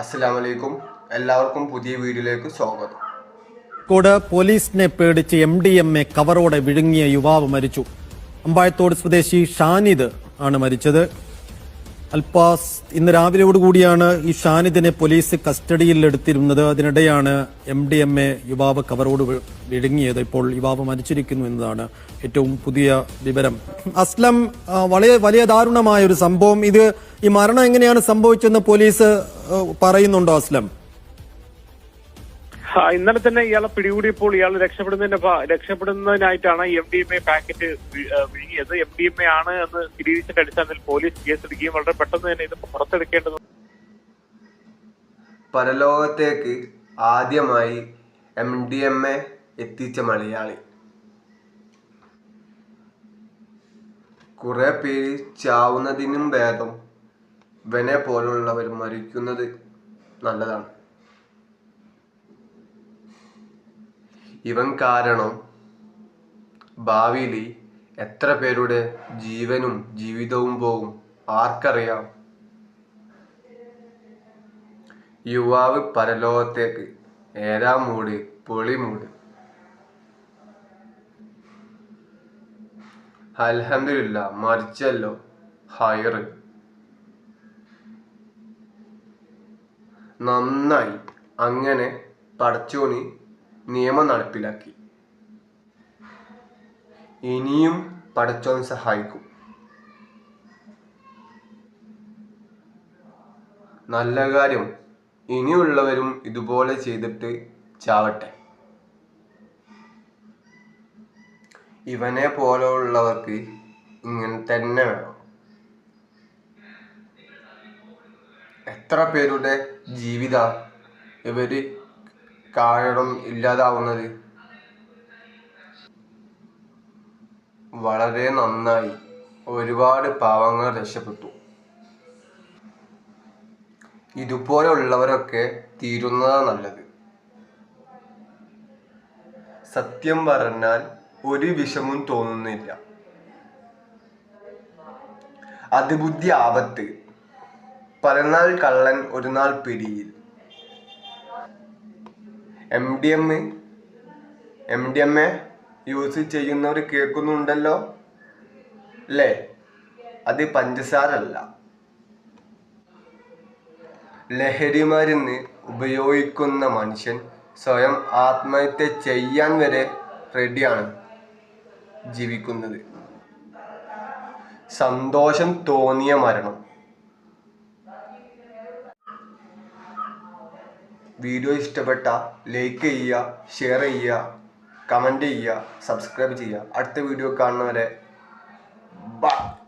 അസ്സലാമു അലൈക്കും എല്ലാവർക്കും പുതിയ വീഡിയോയിലേക്ക് സ്വാഗതം. കോട് പോലീസിനെ പേടിച്ച് എം ഡി എം എ കവറോടെ വിഴുങ്ങിയ യുവാവ് മരിച്ചു. അമ്പായത്തോട് സ്വദേശി ഷാനിദ് ആണ് മരിച്ചത്. അൽപാസ് ഇന്ന് രാവിലെയോടുകൂടിയാണ് ഈ ഷാനിദിനെ പോലീസ് കസ്റ്റഡിയിൽ എടുത്തിരുന്നത്. അതിനിടെയാണ് എം ഡി എം എ യുവാവ് കവറോട് വിഴുങ്ങിയത്. ഇപ്പോൾ യുവാവ് മരിച്ചിരിക്കുന്നു എന്നതാണ് ഏറ്റവും പുതിയ വിവരം. അസ്ലം വളരെ വലിയ ദാരുണമായ ഒരു സംഭവം. ഇത് ഈ മരണം എങ്ങനെയാണ് സംഭവിച്ചെന്ന് പോലീസ് പറയുന്നുണ്ടോ അസ്ലം? ഇന്നലെ തന്നെ ഇയാളെ പിടികൂടിയപ്പോൾ ഇയാൾ രക്ഷപ്പെടുന്നതിന്റെ രക്ഷപ്പെടുന്നതിനായിട്ടാണ് M D M A packet വിഴുങ്ങിയത്. M D M A ആണ് എന്ന് സ്ഥിരീകരിച്ചിട്ട് അടിസ്ഥാനത്തിൽ പോലീസ് കേസെടുക്കുകയും വളരെ പെട്ടെന്ന് തന്നെ ഇത് പുറത്തെടുക്കേണ്ടത്. പരലോകത്തേക്ക് ആദ്യമായി എം ഡി എം എ എത്തിച്ച മലയാളി. കുറെ പേര് ചാവുന്നതിനും ഭേദം ഇവനെ പോലുള്ളവർ മരിക്കുന്നത് നല്ലതാണ്. ഇവൻ കാരണം ഭാവിയിൽ എത്ര പേരുടെ ജീവനും ജീവിതവും പോകും ആർക്കറിയാം? യുവാവ് പരലോകത്തേക്ക് ഏഴാം മൂട് പൊളിമൂട് അലഹമില്ല മരിച്ചല്ലോ ഹയർ നന്നായി അങ്ങനെ പടച്ചോണി നിയമം നടപ്പിലാക്കി. ഇനിയും പടച്ചോൻ സഹായിക്കും. നല്ല കാര്യം ഇനിയുള്ളവരും ഇതുപോലെ ചെയ്തിട്ട് ചാവട്ടെ. ഇവനെ പോലെയുള്ളവർക്ക് ഇങ്ങനെ തന്നെ വേണം. എത്ര പേരുടെ ജീവിത ഇവർ കാരണം ഇല്ലാതാവുന്നത്. വളരെ നന്നായി. ഒരുപാട് പാവങ്ങൾ രക്ഷപ്പെട്ടു. ഇതുപോലുള്ളവരൊക്കെ തീരുന്നതാ നല്ലത്. സത്യം പറഞ്ഞാൽ ഒരു വിഷമം തോന്നുന്നില്ല. അതിബുദ്ധി ആപത്ത്. പലനാൾ കള്ളൻ ഒരു നാൾ പിടിയിൽ. M D M M D M A use ചെയ്യുന്നവർ കേൾക്കുന്നുണ്ടല്ലോ? അല്ലേ അത് പഞ്ചസാരല്ല. ലഹരിമരുന്ന് ഉപയോഗിക്കുന്ന മനുഷ്യൻ സ്വയം ആത്മഹത്യ ചെയ്യാൻ വരെ റെഡിയാണ് ജീവിക്കുന്നത്. സന്തോഷം തോന്നിയ മരണം. വീഡിയോ ഇഷ്ടപ്പെട്ട ലൈക്ക് ചെയ്യുക ഷെയർ ചെയ്യുക കമന്റ് ചെയ്യുക സബ്സ്ക്രൈബ് ചെയ്യുക. അടുത്ത വീഡിയോ കാണുന്നവരെ ബൈ